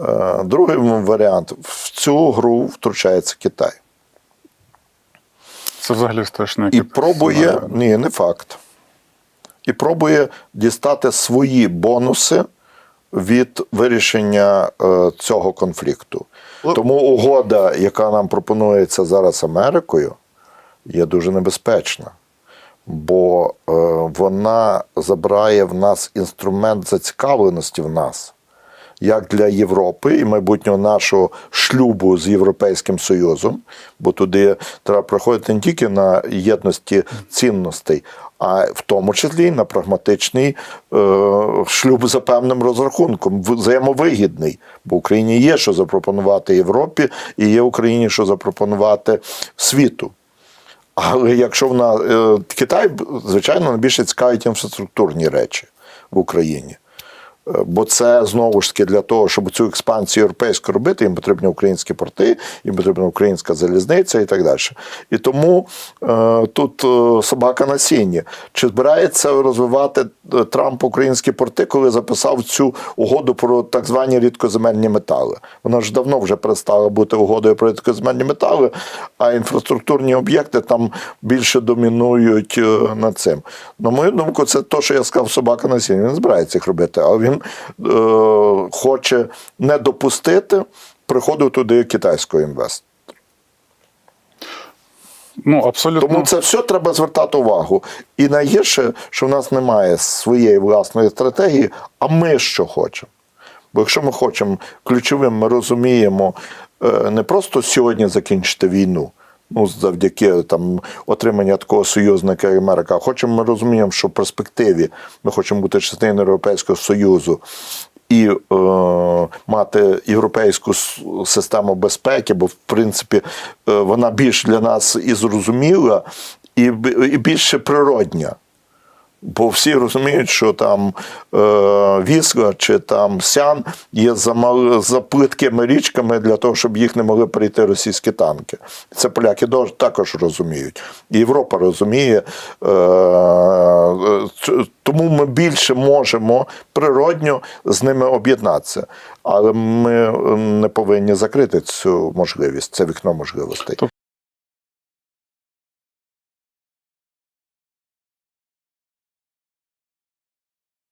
Е, Другий варіант в цю гру втручається Китай. Це взагалі страшно. І пробує, ні, не факт. І пробує дістати свої бонуси від вирішення е, цього конфлікту. Тому угода, яка нам пропонується зараз Америкою, є дуже небезпечна. Бо е, вона забирає в нас інструмент зацікавленості в нас, як для Європи і майбутнього нашого шлюбу з Європейським Союзом, бо туди треба приходити не тільки на єдності цінностей, а в тому числі на прагматичний е, шлюб за певним розрахунком, взаємовигідний. Бо Україні є що запропонувати Європі, і є Україні що запропонувати світу. Але якщо вона е, Китай, звичайно, найбільше цікавить інфраструктурні речі в Україні. Е, Бо це знову ж таки для того, щоб цю експансію європейську робити, їм потрібні українські порти, їм потрібна українська залізниця і так далі. І тому е, тут е, собака на сіні. Чи збирається розвивати е, Трамп українські порти, коли записав цю угоду про так звані рідкоземельні метали? Вона ж давно вже перестала бути угодою про рідкоземельні метали, а інфраструктурні об'єкти там більше домінують над цим. На мою думку, це те, що я сказав, собака на сіні. Він збирається їх робити, але він е, хоче не допустити приходу туди китайського інвестора. Ну, абсолютно. Тому це все треба звертати увагу. І найгірше, що в нас немає своєї власної стратегії, а ми що хочемо. Бо якщо ми хочемо ключовим, ми розуміємо е, не просто сьогодні закінчити війну. Ну, завдяки там отримання такого союзника як Америка. Хочемо, ми розуміємо, що в перспективі ми хочемо бути частиною Європейського Союзу і е, мати європейську систему безпеки, бо в принципі е, вона більш для нас і зрозуміла, і, і більше природня. Бо всі розуміють, що там е, Вісла чи там Сян є за, за плиткими річками для того, щоб їх не могли перейти російські танки. Це поляки також розуміють. Європа розуміє. Е, е, тому ми більше можемо природньо з ними об'єднатися. Але ми не повинні закрити цю можливість, це вікно можливостей.